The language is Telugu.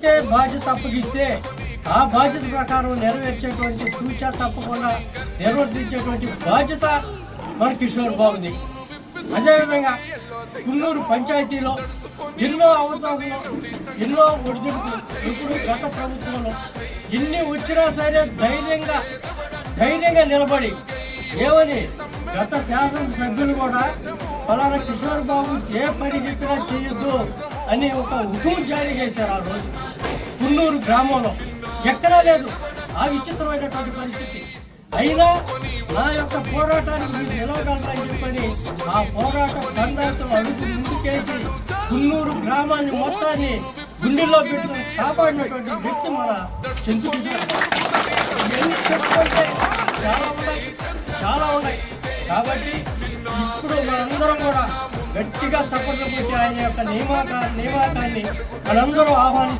బాధ్యత అప్పగిస్తే ఆ బాధ్యత ప్రకారం నెరవేర్చేటువంటి సూచన తప్పకుండా నిర్వర్తించేటువంటి బాధ్యత మన కిషోర్ బాగుంది అదేవిధంగా కున్నూరు పంచాయతీలో ఎన్నో అవతారాలు ఎన్నో ఒడిదుడుకులు ఇప్పుడు గత ప్రభుత్వంలో ఎన్ని వచ్చినా సరే ధైర్యంగా ధైర్యంగా నిలబడి ఏమని గత శాసనసభ్యులు కూడా ఫలానా కిషోర్ బాబు ఏ పని చెప్పినా చేయొద్దు అని ఒక హుకుం జారీ చేశారు ఆ రోజు. కున్నూరు గ్రామంలో ఎక్కడా లేదు. ఆ విచిత్రమైనటువంటి పరిస్థితి. అయినా నా యొక్క పోరాటానికి మీరు నిలవగలరని చెప్పని ఆ పోరాట దండాలతో అడుగు ముందుకేసి కున్నూరు గ్రామాన్ని మొత్తాన్ని గుండెల్లో పెట్టుకుని కాపాడినటువంటి వ్యక్తి మన చెంచు ఇవన్నీ చెప్పుకుంటే చాలా ఉన్నాయి. చాలా ఉన్నాయి. కాబట్టి ఇప్పుడు మనందరం కూడా గట్టిగా చప్పట్లు పెట్టి ఆయన యొక్క నియామక నియమాకాన్ని మనందరూ ఆహ్వానిస్తాం